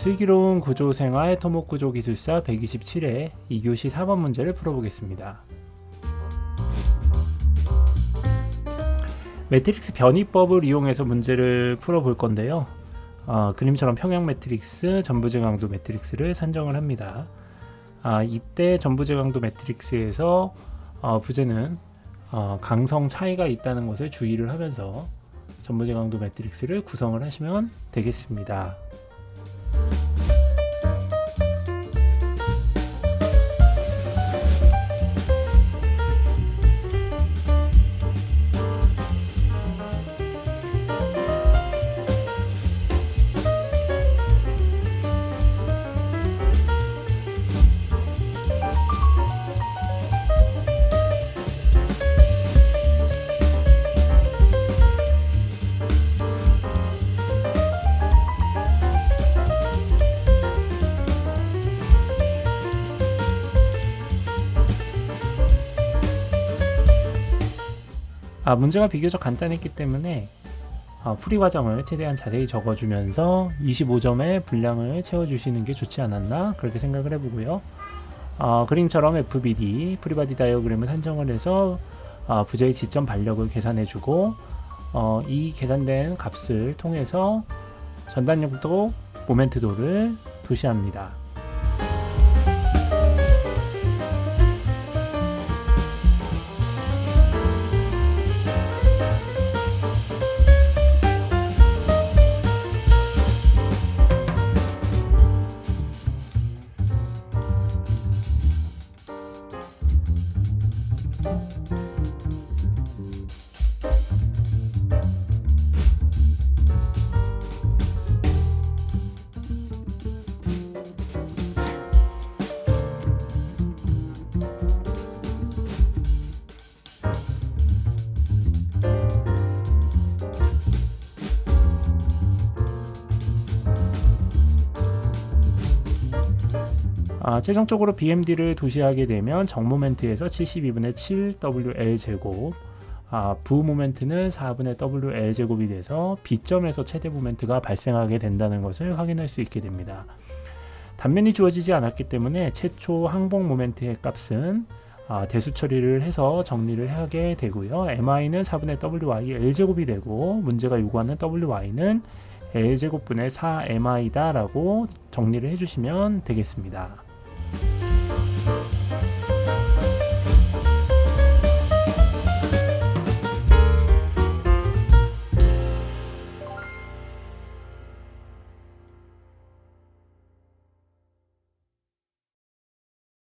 슬기로운 구조생활 토목구조 기술사 127회 2교시 4번 문제를 풀어보겠습니다. 매트릭스 변이법을 이용해서 문제를 풀어볼 건데요. 어, 그림처럼 평형 매트릭스, 전부제 강도 매트릭스를 산정을 합니다. 아, 이때 전부제 강도 매트릭스에서 어, 부제는 어, 강성 차이가 있다는 것을 주의를 하면서 전부제 강도 매트릭스를 구성을 하시면 되겠습니다. 아, 문제가 비교적 간단했기 때문에 아, 풀이 과정을 최대한 자세히 적어주면서 25점의 분량을 채워주시는 게 좋지 않았나 그렇게 생각을 해보고요. 아, 그림처럼 FBD 프리바디 다이어그램을 산정을 해서 아, 부재의 지점 반력을 계산해주고 어, 이 계산된 값을 통해서 전단력도 모멘트도를 도시합니다. 아, 최종적으로 BMD를 도시하게 되면 정 모멘트에서 72분의 7 WL 제곱, 아, 부 모멘트는 4분의 WL 제곱이 돼서 B점에서 최대 모멘트가 발생하게 된다는 것을 확인할 수 있게 됩니다. 단면이 주어지지 않았기 때문에 최초 항복 모멘트의 값은 아, 대수 처리를 해서 정리를 하게 되고요. MI는 4분의 WY L 제곱이 되고 문제가 요구하는 WY는 L 제곱분의 4MI다 라고 정리를 해주시면 되겠습니다.